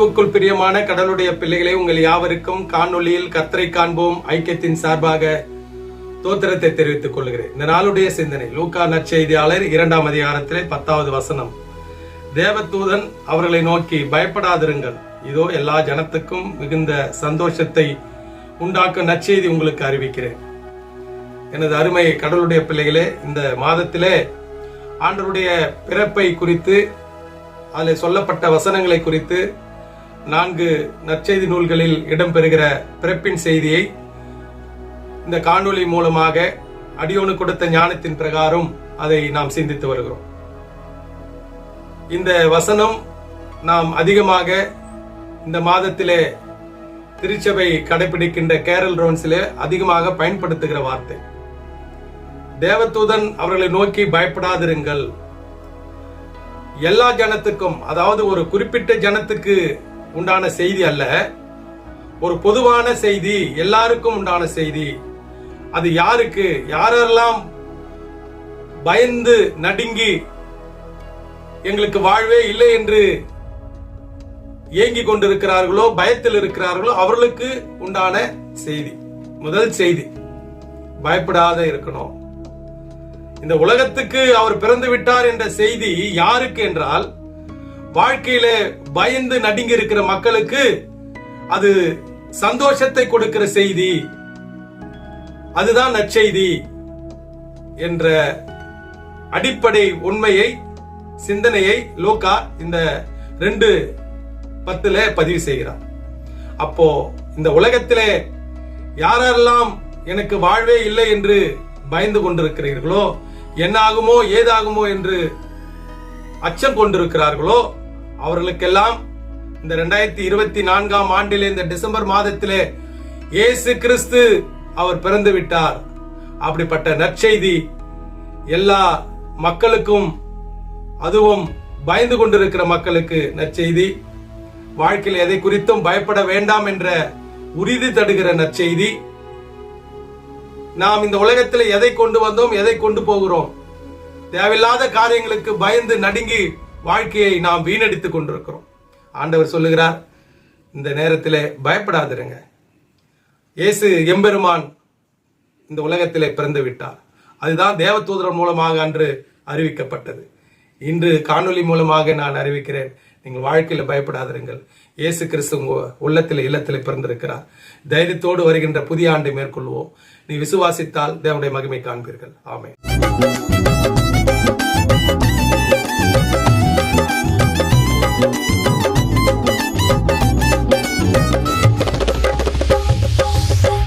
கிறிஸ்துவுக்குள் பிரியமான கடலுடைய பிள்ளைகளே உங்கள் யாவருக்கும் காணொளியில் கர்த்தரை காண்போம் ஐக்கியத்தின் சார்பாக தோத்திரத்தை தெரிவித்துக் கொள்கிறேன். இந்த நாளுடைய சிந்தனை லூகா நற்செய்தியாளர் இரண்டாம் அதிகாரத்திலே பத்தாவது வசனம். தேவதூதன் அவர்களை நோக்கி பயப்படாதிருங்கள். இதோ எல்லா ஜனத்துக்கும் மிகுந்த சந்தோஷத்தை உண்டாக்கும் நற்செய்தி உங்களுக்கு அறிவிக்கிறேன். எனது அருமை கடலுடைய பிள்ளைகளே இந்த மாதத்திலே ஆண்டருடைய பிறப்பை குறித்து அதில் சொல்லப்பட்ட வசனங்களை குறித்து நான்கு நற்செய்தி நூல்களில் இடம்பெறுகிற பிறப்பின் செய்தியை இந்த காணொளி மூலமாக அடியோனு கொடுத்த ஞானத்தின் பிரகாரம் அதை நாம் சிந்தித்து வருகிறோம். இந்த வசனம் நாம் அதிகமாக இந்த மாதத்திலே திருச்சபை கடைபிடிக்கின்ற கேரல் ரோன்ஸிலே அதிகமாக பயன்படுத்துகிற வார்த்தை. தேவதூதன் அவர்களை நோக்கி பயப்படாதிருங்கள். எல்லா ஜனத்துக்கும் அதாவது ஒரு குறிப்பிட்ட ஜனத்துக்கு உண்டான செய்தி அல்ல. ஒரு பொதுவான செய்தி எல்லாருக்கும் உண்டான செய்தி. அது யாருக்கு? யாரெல்லாம் பயந்து நடுங்கி எங்களுக்கு வாழ்வே இல்லை என்று ஏங்கிக் கொண்டிருக்கிறார்களோ பயத்தில் இருக்கிறார்களோ அவர்களுக்கு உண்டான செய்தி. முதல் செய்தி பயப்படாத இருக்கணும். இந்த உலகத்துக்கு அவர் பிறந்து விட்டார் என்ற செய்தி யாருக்கு என்றால் வாழ்க்கையில பயந்து நடுங்கி இருக்கிற மக்களுக்கு அது சந்தோஷத்தை கொடுக்கிற செய்தி. அதுதான் நற்செய்தி என்ற அடிப்படை உண்மையை சிந்தனையை லோகா இந்த ரெண்டு பத்துல பதிவு செய்கிறார் அப்போ இந்த உலகத்திலே யாரெல்லாம் எனக்கு வாழ்வே இல்லை என்று பயந்து கொண்டிருக்கிறீர்களோ என்ன ஆகுமோ ஏதாகுமோ என்று அச்சம் கொண்டிருக்கிறார்களோ அவர்களுக்கெல்லாம் இந்த ரெண்டாயிரத்தி இருபத்தி நான்காம் ஆண்டிலே இந்த டிசம்பர் மாதத்திலே இயேசு கிறிஸ்து அவர் பிறந்து விட்டார். அப்படிப்பட்ட நற்செய்தி எல்லா மக்களுக்கும் அதுவும் பயந்து கொண்டிருக்கிற மக்களுக்கு நற்செய்தி. வாழ்க்கையில் எதை குறித்தும் பயப்பட வேண்டாம் என்ற உறுதி தடுகிற நற்செய்தி. நாம் இந்த உலகத்தில் எதை கொண்டு வந்தோம் எதை கொண்டு போகிறோம்? தேவையில்லாத காரியங்களுக்கு பயந்து நடுங்கி வாழ்க்கையை நாம் வீணடித்துக் கொண்டிருக்கிறோம். ஆண்டவர் சொல்லுகிறார் இந்த நேரத்தில் பயப்படாதிருங்க. இயேசு எம்பெருமான் இந்த உலகத்திலே பிறந்து விட்டார் அதுதான் தேவதூதரன் மூலமாக அன்று அறிவிக்கப்பட்டது. இன்று காணொலி மூலமாக நான் அறிவிக்கிறேன் நீங்கள் வாழ்க்கையில் பயப்படாதிருங்கள். இயேசு கிறிஸ்து உள்ளத்தில் இல்லத்தில் பிறந்திருக்கிறார். தைரியத்தோடு வருகின்ற புதிய ஆண்டை மேற்கொள்வோம். நீ விசுவாசித்தால் தேவனுடைய மகிமை காண்பீர்கள். ஆமை